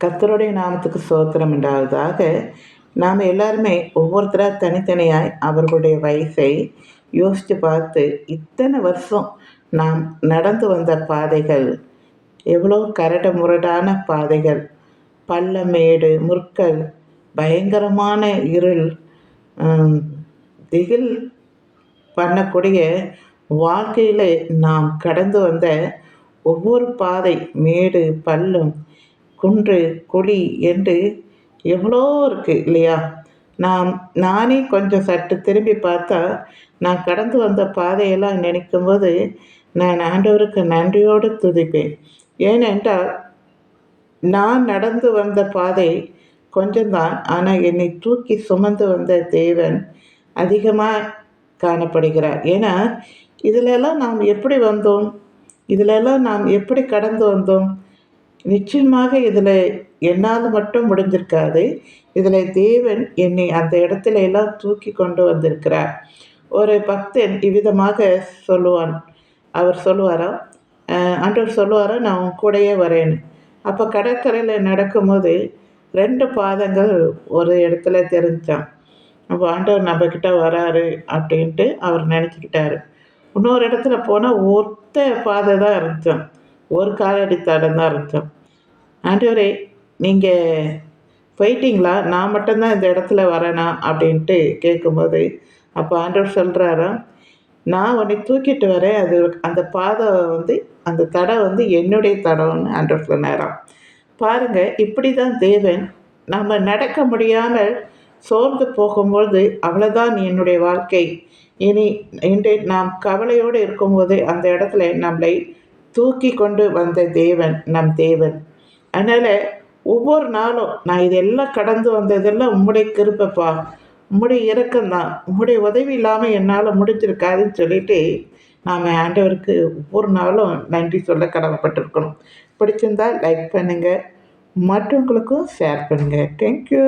கர்த்தருடைய நாமத்துக்கு சோத்திரம் உண்டாவதாக நாம் எல்லாருமே ஒவ்வொருத்தராக தனித்தனியாய் அவர்களுடைய வயசை யோசித்து பார்த்து இத்தனை வருஷம் நாம் நடந்து வந்த பாதைகள் எவ்வளோ கரடு முரடான பாதைகள் பள்ளமேடு முற்கள் பயங்கரமான இருள் திகில் பண்ணக்கூடிய வாழ்க்கையில் நாம் கடந்து வந்த ஒவ்வொரு பாதை மேடு பள்ளம் குன்று குழி என்று எவ்வளோ இருக்குது இல்லையா? நாம் நானே கொஞ்சம் சற்று திரும்பி பார்த்தா நான் கடந்து வந்த பாதையெல்லாம் நினைக்கும்போது நான் ஆண்டவருக்கு நன்றியோடு துதிப்பேன். ஏனென்றால் நான் நடந்து வந்த பாதை கொஞ்சம்தான் ஆனால் என்னை தூக்கி சுமந்து வந்த தேவன் அதிகமாக காணப்படுகிறார். ஏன்னா இதிலெல்லாம் நாம் எப்படி வந்தோம்? இதிலெல்லாம் நாம் எப்படி கடந்து வந்தோம்? நிச்சயமாக இதில் என்னால் மட்டும் முடிஞ்சிருக்காது. இதில் தேவன் என்னை அந்த இடத்துல எல்லாம் தூக்கி கொண்டு வந்திருக்கிறார். ஒரு பக்தன் இவ்விதமாக சொல்லுவான். அவர் சொல்லுவாராம் அன்றவர் ஆண்டவர் நான் உன் கூடயே வரேன்னு அப்போ கடற்கரையில் நடக்கும்போது ரெண்டு பாதங்கள் ஒரு இடத்துல தெரிஞ்சான். அப்போ ஆண்டவர் நம்மக்கிட்ட வராரு அப்படின்ட்டு அவர் நினச்சிக்கிட்டாரு. இன்னொரு இடத்துல போனால் ஒத்த பாதை தான் இருந்துச்சான் ஒரு காலடி தடம் தான் இருந்துச்சான் ஆண்டவரே நீங்கள் போயிட்டீங்களா? நான் மட்டும்தான் இந்த இடத்துல வரேனா? அப்படின்ட்டு கேட்கும்போது அப்போ ஆண்டவர் சொல்கிறாராம் நான் உன்னை தூக்கிட்டு வரேன். அது அந்த பாதை வந்து அந்த தடம் வந்து என்னுடைய தடம்னு ஆண்டவர் சொன்னாராம். பாருங்கள் இப்படி தான் தேவன் நம்ம நடக்க முடியாமல் சோர்ந்து போகும்போது அவ்வளோதான் என்னுடைய வாழ்க்கை. இனி இன்று நாம் கவலையோடு இருக்கும்போது அந்த இடத்துல நம்மளை தூக்கி கொண்டு வந்த தேவன் நம் தேவன். அதனால் ஒவ்வொரு நாளும் நான் இதெல்லாம் கடந்து வந்ததெல்லாம் உம்முடைய கிருப்பப்பா உம்முடைய இறக்கம்தான் உம்முடைய உதவி இல்லாமல் என்னால் முடிஞ்சிருக்காதுன்னு சொல்லிட்டு நாம் ஆண்டவருக்கு ஒவ்வொரு நாளும் நன்றி சொல்ல கடமைப்பட்டிருக்கணும் பிடிச்சிருந்தா லைக் பண்ணுங்கள் மற்றவங்களுக்கும் ஷேர் பண்ணுங்கள் தேங்க்யூ